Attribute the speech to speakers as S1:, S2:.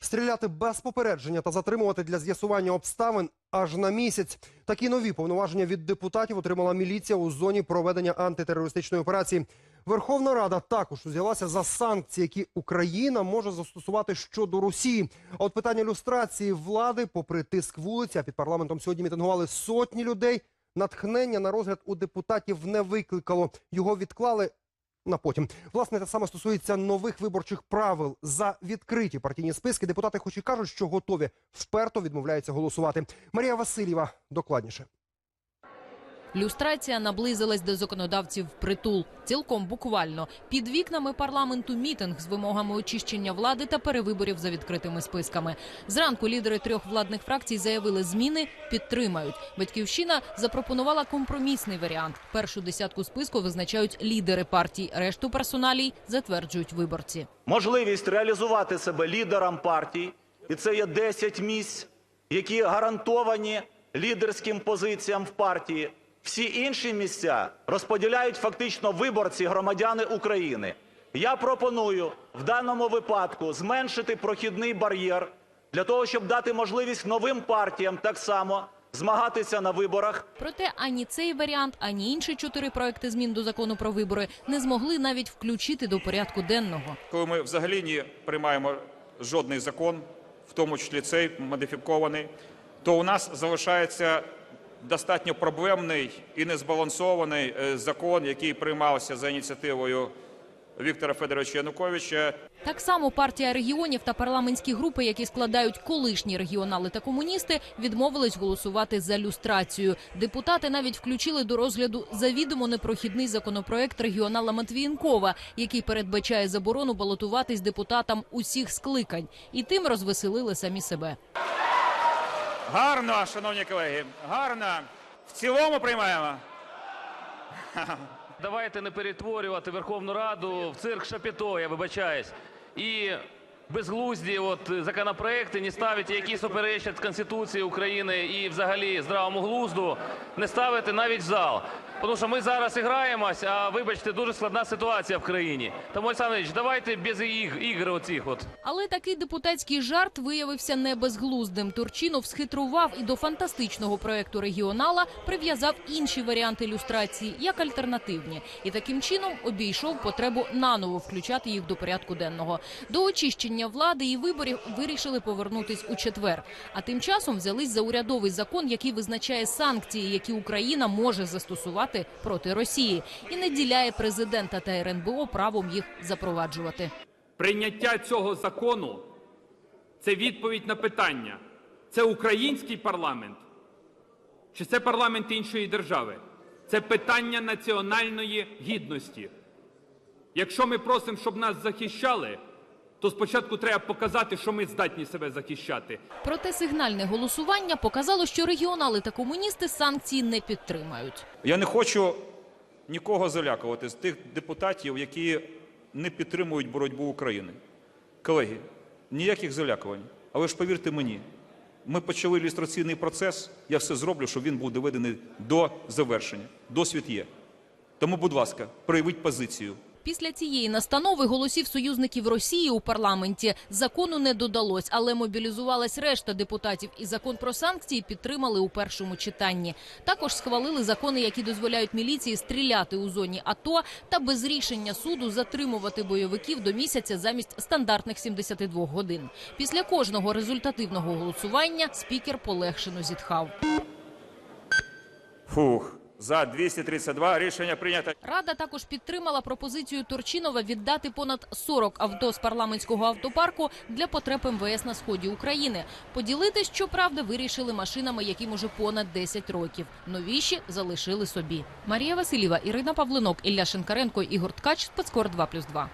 S1: Стріляти без попередження та затримувати для з'ясування обставин аж на місяць. Такі нові повноваження від депутатів отримала міліція у зоні проведення антитерористичної операції. Верховна Рада також узялася за санкції, які Україна може застосувати щодо Росії. А от питання люстрації влади, попри тиск вулиці, а під парламентом сьогодні мітингували сотні людей. Натхнення на розгляд у депутатів не викликало. Його відклали на потім. Власне, те саме стосується нових виборчих правил. За відкриті партійні списки депутати хоч і кажуть, що готові, вперто відмовляються голосувати. Марія Васильєва докладніше.
S2: Люстрація наблизилась до законодавців притул. Цілком буквально. Під вікнами парламенту мітинг з вимогами очищення влади та перевиборів за відкритими списками. Зранку лідери трьох владних фракцій заявили, зміни підтримають. Батьківщина запропонувала компромісний варіант. Першу десятку списку визначають лідери партій, решту персоналій затверджують виборці.
S3: можливість реалізувати себе лідерам партій, і це є 10 місць, які гарантовані лідерським позиціям в партії. Всі інші місця розподіляють фактично виборці, громадяни України. Я пропоную в даному випадку зменшити прохідний бар'єр для того, щоб дати можливість новим партіям так само змагатися на виборах
S2: Проте ані цей варіант, ані інші чотири проекти змін до закону про вибори не змогли навіть включити до порядку денного.
S4: коли ми взагалі не приймаємо жодний закон, в тому числі цей модифікований, то у нас залишається достатньо проблемний і незбалансований е, закон, який приймався за ініціативою Віктора Федоровича Януковича.
S2: Так само партія регіонів та парламентські групи, які складають колишні регіонали та комуністи, відмовились голосувати за люстрацію. Депутати навіть включили до розгляду завідомо непрохідний законопроект регіонала Матвієнкова, який передбачає заборону балотуватись депутатам усіх скликань, і тим розвеселили самі себе.
S4: Гарно, шановні колеги, гарно. В цілому приймаємо.
S5: Давайте не перетворювати Верховну Раду в цирк Шапіто, я вибачаюсь. І безглузді от законопроекти не ставити, які суперечать Конституції України і взагалі здравому глузду, не ставити навіть в зал. Тому що ми зараз граємось, а вибачте, дуже складна ситуація в країні. Тому, Олександр Ильич, давайте без іг- ігр оцих от.
S2: Але такий депутатський жарт виявився не безглуздим. Турчинов схитрував і до фантастичного проекту регіонала прив'язав інші варіанти ілюстрації як альтернативні, і таким чином обійшов потребу наново включати їх до порядку денного. До очищення влади і виборів вирішили повернутись у четвер. А тим часом взялись за урядовий закон, який визначає санкції, які Україна може застосувати проти Росії, і не діляє президента та РНБО правом їх запроваджувати.
S6: Прийняття цього закону це відповідь на питання: це український парламент чи це парламент іншої держави? Це питання національної гідності. Якщо ми просимо, щоб нас захищали, то спочатку треба показати, що ми здатні себе захищати.
S2: Проте сигнальне голосування показало, що регіонали та комуністи санкції не підтримають.
S4: Я не хочу нікого залякувати з тих депутатів, які не підтримують боротьбу України. Колеги, ніяких залякувань. Але ж повірте мені, ми почали ілюстраційний процес, я все зроблю, щоб він був доведений до завершення. Досвід є. Тому, будь ласка, проявіть позицію.
S2: Після цієї настанови голосів союзників Росії у парламенті закону не додалось, але мобілізувалась решта депутатів, і закон про санкції підтримали у першому читанні. Також схвалили закони, які дозволяють міліції стріляти у зоні АТО та без рішення суду затримувати бойовиків до місяця замість стандартних 72 годин. Після кожного результативного голосування спікер полегшено зітхав.
S4: Фух, за 232 рішення прийнято.
S2: Рада також підтримала пропозицію Турчинова віддати понад 40 авто з парламентського автопарку для потреб МВС на сході України. Поділитись, щоправда, вирішили машинами, яким уже понад 10 років. Новіші залишили собі. Марія Васильєва, Ірина Павлинок, Ілля Шинкаренко, Ігор Ткач, Спецкор 2+,2.